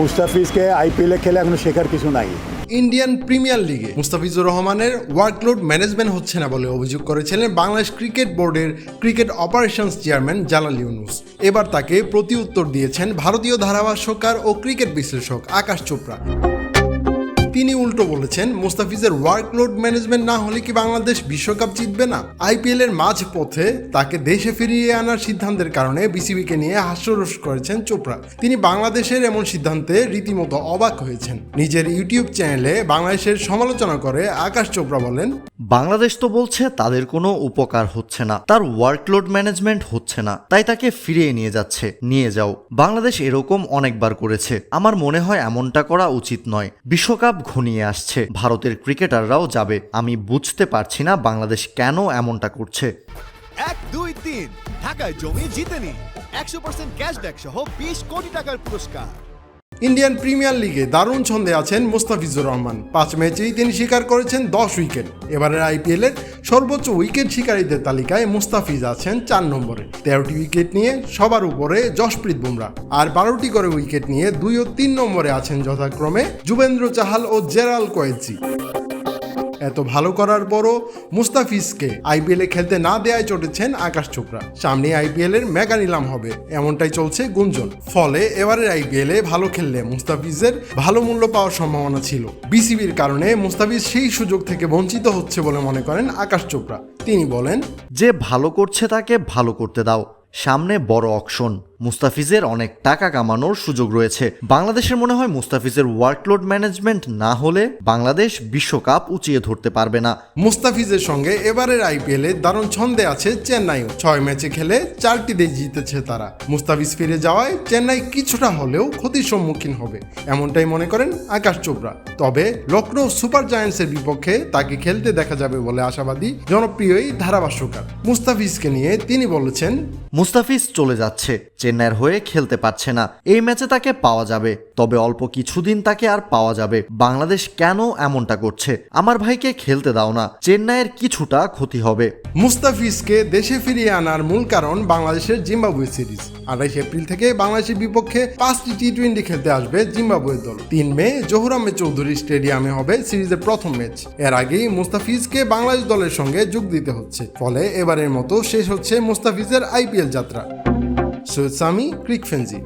মুস্তাফিজকে আইপিএলে খেলে এখনও শেখার কিছু নাই। ইন্ডিয়ান প্রিমিয়ার লিগে মুস্তাফিজুর রহমানের ওয়ার্কলোড ম্যানেজমেন্ট হচ্ছে না বলে অভিযোগ করেছিলেন বাংলাদেশ ক্রিকেট বোর্ডের cricket operations chairman Jalal Yunus. এবার তাকে প্রতি উত্তর দিয়েছেন ভারতীয় ধারাভাষ্যকার ও ক্রিকেট বিশ্লেষক আকাশ চোপড়া। তিনি উল্টো বলেছেন, মুস্তাফিজের ওয়ার্কলোড ম্যানেজমেন্ট না হলে কি বাংলাদেশ বিশ্বকাপ জিতবে না? আইপিএল এর মাঝ পথে তাকে দেশে ফিরিয়ে আনার সিদ্ধান্তের কারণে বিসিবিকে নিয়ে হাস্যরস করেছেন চোপড়া। তিনি বাংলাদেশের এমন সিদ্ধান্তে রীতিমতো অবাক হয়েছেন। নিজের ইউটিউব চ্যানেলে বাংলাদেশের সমালোচনা করে আকাশ চোপড়া বলেন, বাংলাদেশ তো বলছে তাদের কোনো উপকার হচ্ছে না, তার ওয়ার্কলোড ম্যানেজমেন্ট হচ্ছে না, তাই তাকে ফিরিয়ে নিয়ে যাচ্ছে, নিয়ে যাও। বাংলাদেশ এরকম অনেকবার করেছে, আমার মনে হয় এমনটা করা উচিত নয়। বিশ্বকাপ ঘনিয়ে আসছে। ভারতের ক্রিকেটাররাও যাবে। আমি বুঝতে পারছি না বাংলাদেশ কেন এমনটা করছে। এক, দুই, তিন। ঢাকায় জমি জিতে নিন একশো পার্সেন্ট ক্যাশব্যাক সহ বিশ কোটি টাকার পুরস্কার। ইন্ডিয়ান প্রিমিয়ার লিগে দারুণ ছন্দে আছেন মুস্তাফিজুর রহমান। পাঁচ ম্যাচেই তিনি শিকার করেছেন দশ উইকেট। এবারের আইপিএল এর সর্বোচ্চ উইকেট শিকারীদের তালিকায় মুস্তাফিজ আছেন চার নম্বরে। তেরোটি উইকেট নিয়ে সবার উপরে যশপ্রীত বুমরা। আর বারোটি করে উইকেট নিয়ে দুই ও তিন নম্বরে আছেন যথাক্রমে যুবেন্দ্র চাহাল ও জেরাল কোয়েজি। এত ভালো করার পরও মুস্তাফিজকে আইপিএলে খেলতে না দেয়ায় চটেছেন আকাশ চোপড়া। সামনে আইপিএল এর মেগা নিলাম হবে, এমনটাই চলছে গুঞ্জন। ফলে এবারের আইপিএলে ভালো খেললে মুস্তাফিজের ভালো মূল্য পাওয়ার সম্ভাবনা ছিল। বিসিবির কারণে মুস্তাফিজ সেই সুযোগ থেকে বঞ্চিত হচ্ছে বলে মনে করেন আকাশ চোপড়া। তিনি বলেন, যে ভালো করছে তাকে ভালো করতে দাও, সামনে বড় অকশন। মুস্তাফিজের অনেক টাকা কামানোর সুযোগ রয়েছে। বাংলাদেশের মনে হয় মুস্তাফিজের ওয়ার্কলোড ম্যানেজমেন্ট না হলে বাংলাদেশ বিশ্বকাপ উঁচিয়ে ধরতে পারবে না। মুস্তাফিজের সঙ্গে এবারের আইপিএল এ দারুণ ছন্দে আছে চেন্নাইও। ছয় ম্যাচে খেলে চারটিতে জিতেছে তারা। মুস্তাফিজ ফিরে যাওয়ায় চেন্নাই কিছুটা হলেও ক্ষতির সম্মুখীন হবে এমনটাই মনে করেন আকাশ চোপড়া। তবে লখনৌ সুপার জায়ান্টসের বিপক্ষে তাকে খেলতে দেখা যাবে বলে আশাবাদী জনপ্রিয় এই ধারাভাষ্যকার। মুস্তাফিজকে নিয়ে তিনি বলেছেন মুস্তাফিজ চলে যাচ্ছে। চেন্নাইয়ের হয়ে খেলতে পারছে না। এই ম্যাচে তাকে পাওয়া যাবে। তবে অল্প কিছুদিন তাকে আর পাওয়া যাবে। বাংলাদেশ কেন এমনটা করছে? আমার ভাইকে খেলতে দাও না। চেন্নাইয়ের কিছুটা ক্ষতি হবে। মুস্তাফিজকে দেশে ফিরিয়ে আনার মূল কারণ বাংলাদেশের জিম্বাবুয়ে সিরিজ। আঠাইশ এপ্রিল থেকে বাংলাদেশের বিপক্ষে পাঁচটি টি টোয়েন্টি খেলতে আসবে জিম্বাবুয়ের দল। তিন মে জহুর আহমেদ চৌধুরী স্টেডিয়ামে হবে সিরিজের প্রথম ম্যাচ। এর আগেই মুস্তাফিজকে বাংলাদেশ দলের সঙ্গে যোগ দিতে হচ্ছে। ফলে এবারের মতো শেষ হচ্ছে মুস্তাফিজের আইপিএল যাত্রা। সৈয়দ সামি ক্রিক ফেন্সি